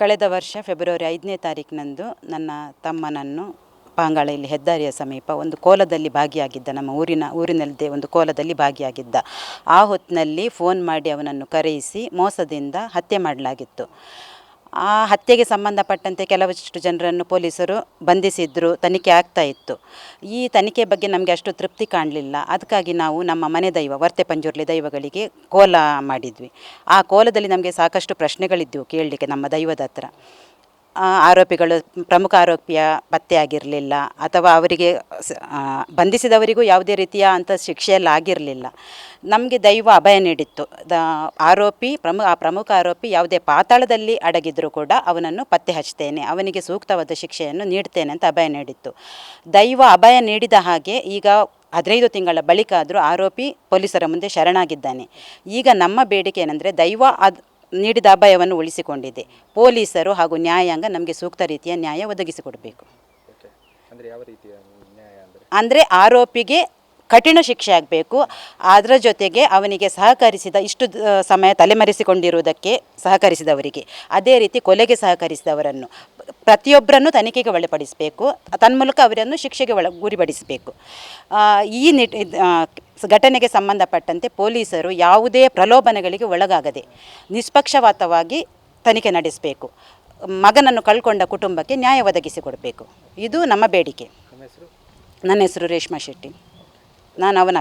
ಕಳೆದ ವರ್ಷ ಫೆಬ್ರವರಿ ಐದನೇ ತಾರೀಕಿನಂದು ನನ್ನ ತಮ್ಮನನ್ನು ಪಾಂಗಾಳೆಯಲ್ಲಿ ಹೆದ್ದಾರಿಯ ಸಮೀಪ ಒಂದು ಕೋಲದಲ್ಲಿ ಭಾಗಿಯಾಗಿದ್ದ, ನಮ್ಮ ಊರಿನ ಊರಿನಲ್ಲದೆ ಒಂದು ಕೋಲದಲ್ಲಿ ಭಾಗಿಯಾಗಿದ್ದ. ಆ ಹೊತ್ತಿನಲ್ಲಿ ಫೋನ್ ಮಾಡಿ ಅವನನ್ನು ಕರೆಯಿಸಿ ಮೋಸದಿಂದ ಹತ್ಯೆ ಮಾಡಲಾಗಿತ್ತು. ಆ ಹತ್ಯೆಗೆ ಸಂಬಂಧಪಟ್ಟಂತೆ ಕೆಲವಷ್ಟು ಜನರನ್ನು ಪೊಲೀಸರು ಬಂಧಿಸಿದ್ರು, ತನಿಖೆ ಆಗ್ತಾ ಇತ್ತು. ಈ ತನಿಖೆ ಬಗ್ಗೆ ನಮಗೆ ಅಷ್ಟು ತೃಪ್ತಿ ಕಾಣಲಿಲ್ಲ. ಅದಕ್ಕಾಗಿ ನಾವು ನಮ್ಮ ಮನೆ ದೈವ, ವರ್ತೆ ಪಂಜುರ್ಲಿ ದೈವಗಳಿಗೆ ಕೋಲ ಮಾಡಿದ್ವಿ. ಆ ಕೋಲದಲ್ಲಿ ನಮಗೆ ಸಾಕಷ್ಟು ಪ್ರಶ್ನೆಗಳಿದ್ದವು ಕೇಳಲಿಕ್ಕೆ ನಮ್ಮ ದೈವದ ಹತ್ರ. ಆರೋಪಿಗಳು ಪ್ರಮುಖ ಆರೋಪಿಯ ಪತ್ತೆಯಾಗಿರಲಿಲ್ಲ ಅಥವಾ ಅವರಿಗೆ ಬಂಧಿಸಿದವರಿಗೂ ಯಾವುದೇ ರೀತಿಯ ಅಂಥ ಶಿಕ್ಷೆಯಲ್ಲಿ ಆಗಿರಲಿಲ್ಲ ನಮಗೆ ದೈವ ಅಭಯ ನೀಡಿತ್ತು. ದ, ಆರೋಪಿ ಪ್ರಮುಖ ಆ ಪ್ರಮುಖ ಆರೋಪಿ ಯಾವುದೇ ಪಾತಾಳದಲ್ಲಿ ಅಡಗಿದ್ರೂ ಕೂಡ ಅವನನ್ನು ಪತ್ತೆ ಹಚ್ತೇನೆ ಅವನಿಗೆ ಸೂಕ್ತವಾದ ಶಿಕ್ಷೆಯನ್ನು ನೀಡ್ತೇನೆ ಅಂತ ಅಭಯ ನೀಡಿತ್ತು. ದೈವ ಅಭಯ ನೀಡಿದ ಹಾಗೆ ಈಗ ಹದಿನೈದು ತಿಂಗಳ ಬಳಿಕ ಆದರೂ ಆರೋಪಿ ಪೊಲೀಸರ ಮುಂದೆ ಶರಣಾಗಿದ್ದಾನೆ. ಈಗ ನಮ್ಮ ಬೇಡಿಕೆ ಏನಂದರೆ ದೈವ ಅದು ನೀಡಿದ ಅಭಯವನ್ನು ಉಳಿಸಿಕೊಂಡಿದೆ. ಪೊಲೀಸರು ಹಾಗೂ ನ್ಯಾಯಾಂಗ ನಮಗೆ ಸೂಕ್ತ ರೀತಿಯ ನ್ಯಾಯ ಒದಗಿಸಿಕೊಡಬೇಕು. ಅಂದರೆ ಆರೋಪಿಗೆ ಕಠಿಣ ಶಿಕ್ಷೆ ಆಗಬೇಕು. ಅದರ ಜೊತೆಗೆ ಅವನಿಗೆ ಸಹಕರಿಸಿದ ಇಷ್ಟು ಸಮಯ ತಲೆಮರೆಸಿಕೊಂಡಿರುವುದಕ್ಕೆ ಸಹಕರಿಸಿದವರಿಗೆ. ಅದೇ ರೀತಿ ಕೊಲೆಗೆ ಸಹಕರಿಸಿದವರನ್ನು ಪ್ರತಿಯೊಬ್ಬರನ್ನು ತನಿಖೆಗೆ ಒಳಪಡಿಸಬೇಕು. ತನ್ಮೂಲಕ ಅವರನ್ನು ಶಿಕ್ಷೆಗೆ ಒಳ ಗುರಿಪಡಿಸಬೇಕು. ಈ ನಿಟ್ ಘಟನೆಗೆ ಸಂಬಂಧಪಟ್ಟಂತೆ ಪೊಲೀಸರು ಯಾವುದೇ ಪ್ರಲೋಭನೆಗಳಿಗೆ ಒಳಗಾಗದೆ ನಿಷ್ಪಕ್ಷಪಾತವಾಗಿ ತನಿಖೆ ನಡೆಸಬೇಕು. ಮಗನನ್ನು ಕಳ್ಕೊಂಡ ಕುಟುಂಬಕ್ಕೆ ನ್ಯಾಯ ಒದಗಿಸಿಕೊಡಬೇಕು. ಇದು ನಮ್ಮ ಬೇಡಿಕೆ. ನನ್ನ ಹೆಸರು ರೇಷ್ಮಾ ಶೆಟ್ಟಿ. ನಾನು ಅವನ.